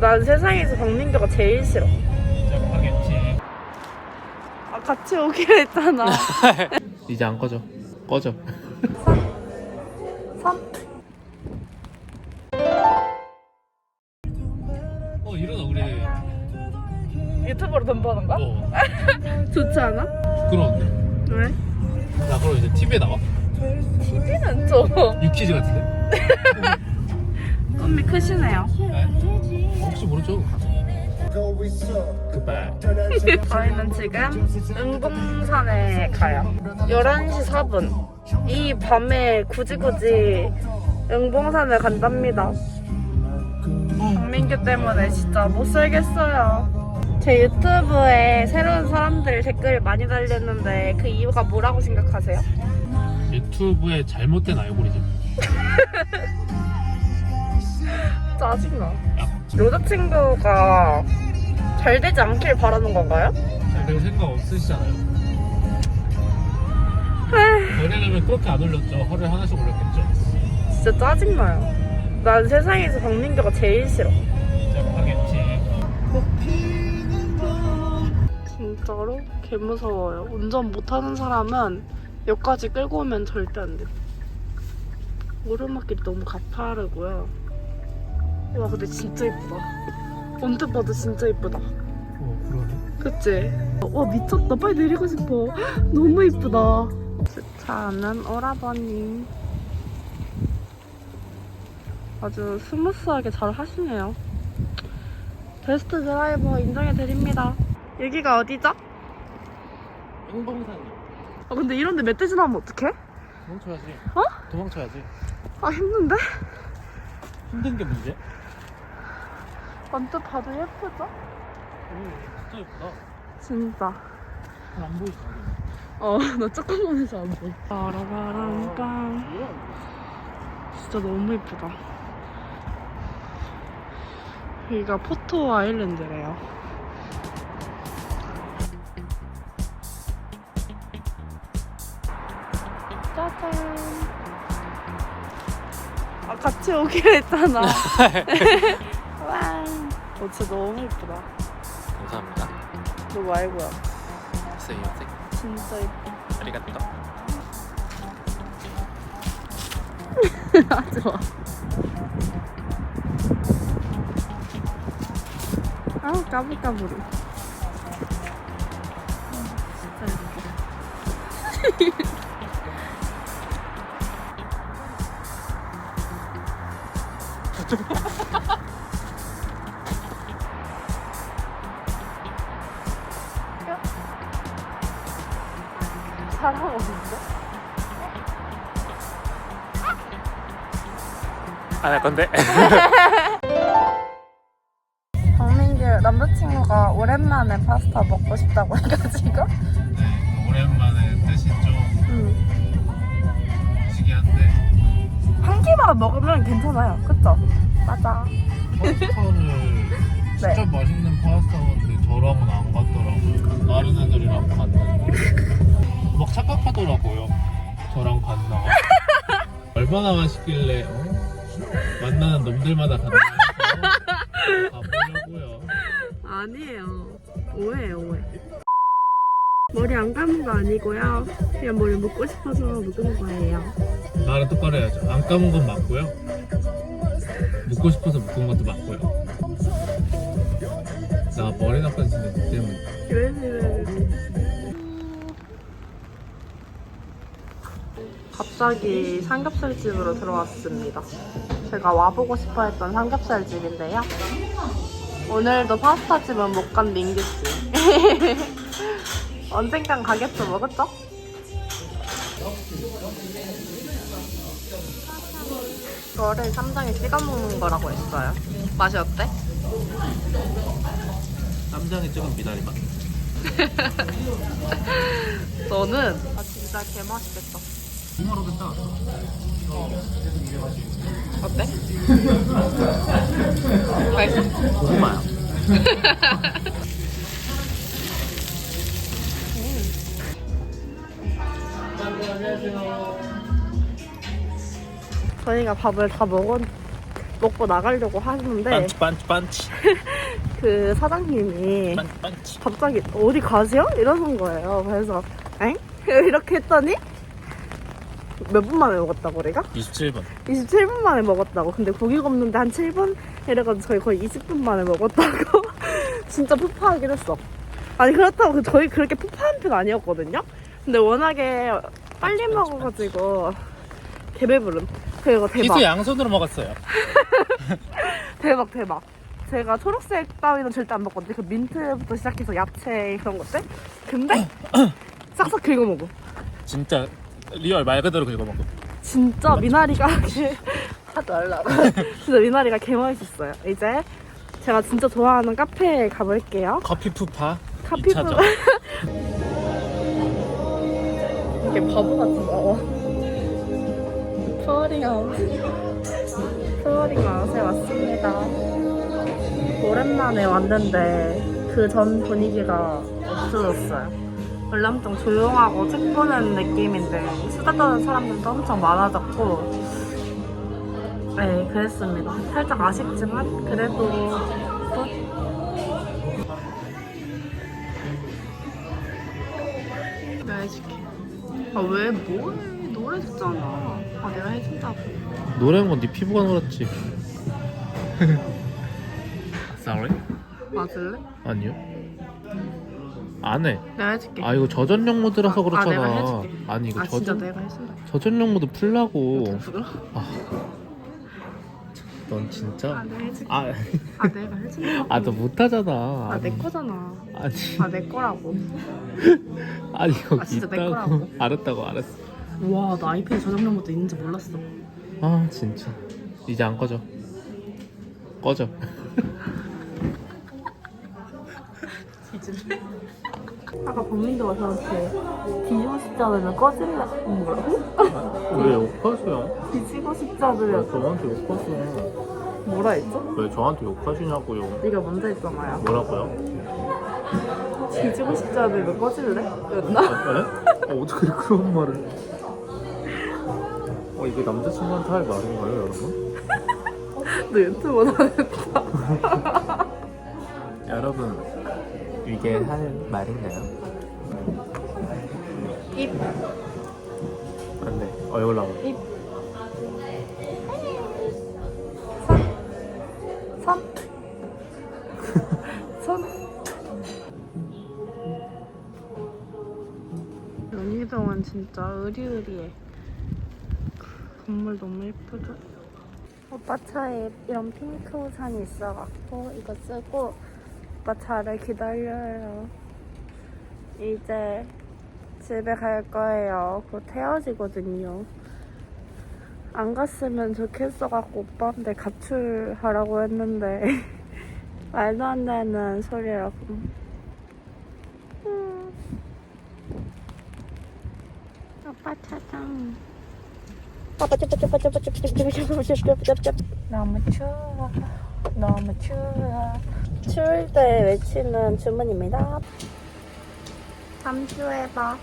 난 세상에서 박민규가 제일 싫어. 아, 같이 오기로 했잖아. 이제 안 꺼져. 꺼져. 3. 어 일어나 우리. 유튜브로 돈 버는 거야? 어 좋지 않아? 부끄러운데. 왜? 나 그럼 이제 TV에 나와. TV는 좀 유키즈 같은데? 꿈이 크시네요. 네. 혹시 모르죠? 굿바이. 저희는 지금 은봉산에 가요. 11시 4분. 이 밤에 굳이 굳이 은봉산을 간답니다. 박민규 때문에 진짜 못 살겠어요. 제 유튜브에 새로운 사람들 댓글 많이 달렸는데 그 이유가 뭐라고 생각하세요? 유튜브의 잘못된 알고리즘. 짜증나. 여자친구가 잘 되지 않길 바라는 건가요? 잘될 생각 없으시잖아요. 연애라면 그렇게 안 올렸죠. 허를 하나씩 올렸겠죠. 진짜 짜증나요. 난 세상에서 박민규가 제일 싫어. 시작하겠지. 진짜로 개 무서워요. 운전 못하는 사람은 여기까지 끌고 오면 절대 안 돼. 오르막길이 너무 가파르고요. 와 근데 진짜 이쁘다. 언뜻 봐도 진짜 이쁘다. 어 그러네. 그치? 와 미쳤다. 빨리 내리고 싶어. 너무 이쁘다. 주차하는 오라버니. 아주 스무스하게 잘 하시네요. 베스트 드라이버 인정해드립니다. 여기가 어디죠? 행봉산이요. 아 근데 이런데 멧돼지 나오면 어떡해? 도망쳐야지. 어? 도망쳐야지. 아 힘든데? 힘든 게 문제? 언뜻 봐도 예쁘죠? 오, 진짜 예쁘다. 진짜. 잘 안 보이지? 어, 나 조금 보면서 안 보여. 바라바람빵. 뭐야? 진짜 너무 예쁘다. 여기가 포토 아일랜드래요. 짜잔. 아, 같이 오기로 했잖아. 와. 어, 진짜 너무 예쁘다. 감사합니다. 너 말고요. 세이마세. 진짜 예뻐. 아리가또. 아, 좋아. 아우, 까불까불이. 아, 진짜 예뻐. 사람 없는데? 안 할 건데. 박민규 남자친구가 오랜만에 파스타 먹고 싶다고 해가지고 오랜만에 뜻이 좀 응. 시기한데 한 끼만 먹으면 괜찮아요 그쵸? 맞아 파스타를 진짜 네. 맛있는 파스타인데 저랑은 안 갔더라고요. 다른 애들이랑 갔는데 막 착각하더라고요. 저랑 갔나? 얼마나 맛있길래 어? 만나는 놈들마다 갔나? 해서 가보려고요. 아니에요 오해예요 오해 머리 안 감은 거 아니고요 그냥 머리 묶고 싶어서 묶은 거예요 말은 똑바로 해야죠. 안 감은 건 맞고요. 묶고 싶어서 묶은 것도 맞고요. 나 머리 나쁜 짓는 그 때문에. 갑자기 삼겹살 집으로 들어왔습니다. 제가 와보고 싶어 했던 삼겹살 집인데요. 오늘도 파스타 집은 못 간 민규 씨. 언젠간 가겠죠, 뭐 그쵸? 이거를 쌈장에 찍어 먹는 거라고 했어요. 맛이 어때? 쌈장에 찍은 미나리 맛. 너는 아 진짜 개 맛있겠다. 홍어로겠다. 어때? 맛있어? 고구마야. 저희가 밥을 다 먹었 먹고 나가려고 하는데 반치 반치 반치 그 사장님이 반치 반치 갑자기 어디 가세요? 이러는 거예요. 그래서 엥? 이렇게 했더니 몇 분 만에 먹었다고 우리가? 27분 27분 만에 먹었다고. 근데 고기가 없는데 한 7분? 이래가지고 저희 거의 20분 만에 먹었다고. 진짜 푸파하긴 했어. 아니 그렇다고 그 저희 그렇게 푸파한 편 아니었거든요? 근데 워낙에 빨리 먹어가지고 개배부름. 그리고 대박. 희수 양손으로 먹었어요 대박 대박. 제가 초록색 따위는 절대 안 먹거든요. 그 민트부터 시작해서 야채 그런 것들. 근데 싹싹 긁어 먹어. 진짜 리얼 말 그대로 긁어 먹어 진짜 미나리가 개 하지 말라. 진짜 미나리가 개 맛있었어요. 이제 제가 진짜 좋아하는 카페에 가볼게요. 커피 푸파 커피 2차전 이게 바보 같은 거. 플로링 하우스. 플로링 하우스에 왔습니다. 오랜만에 왔는데 그 전 분위기가 없어졌어요. 원래 엄청 조용하고 책 보는 느낌인데 수다 떠는 사람들도 엄청 많아졌고 네 그랬습니다. 살짝 아쉽지만 그래도 굿. 내가 해줄게. 아왜 뭐해? 노래 듣잖아. 아 내가 해준다고. 노래한 건 네 피부가 노랗지 Sorry? 맞을래? 아니요 안 해 내가 해줄게. 아 이거 저전용 모드라서 아, 그렇잖아 내가 해줄게. 아니 이거 아 진짜 저전 내가 해준다. 저전용 모드 풀라고 부끄러? 넌 진짜 아 내가 해줄게. 아 아 내가 해준다. 아너 못하잖아 아내 거잖아. 아니 아 내 거라고. 아니 여기 아, 진짜 내 있다고 거라고. 알았다고 알았어 와 나 아이패드 저장용 모드 있는지 몰랐어. 아 진짜 이제 안 꺼져 꺼져 뒤질래? 아까 범민도가 저한테 뒤지고 싶지 않으면 꺼질래? 뭐라고? 왜 욕하세요? 뒤지고 싶지 않으면 저한테 욕하세요 뭐라 했죠? 왜 저한테 욕하시냐고요 네가 먼저 했잖아요. 뭐라고요? 뒤지고 않으면 꺼질래? 였나? 네? 어, 어떻게 그런 말을 어 이게 남자친구한테 할 말인가요 여러분? 너 유튜브 못하겠다. 여러분 이게 할 말인가요? 입, 안돼 어 여기 나와 입. 손. 손. 손. 연희동은 진짜 의리의리해. 건물 너무 예쁘죠? 오빠 차에 이런 핑크 우산이 있어갖고 이거 쓰고 오빠 차를 기다려요. 이제 집에 갈 거예요. 곧 헤어지거든요. 안 갔으면 좋겠어갖고 오빠한테 가출하라고 했는데 말도 안 되는 소리라고. 음. 오빠 차장. 너무 추워. 너무 추워. 추울 때 외치는 주문입니다. 잠시 후에 봐.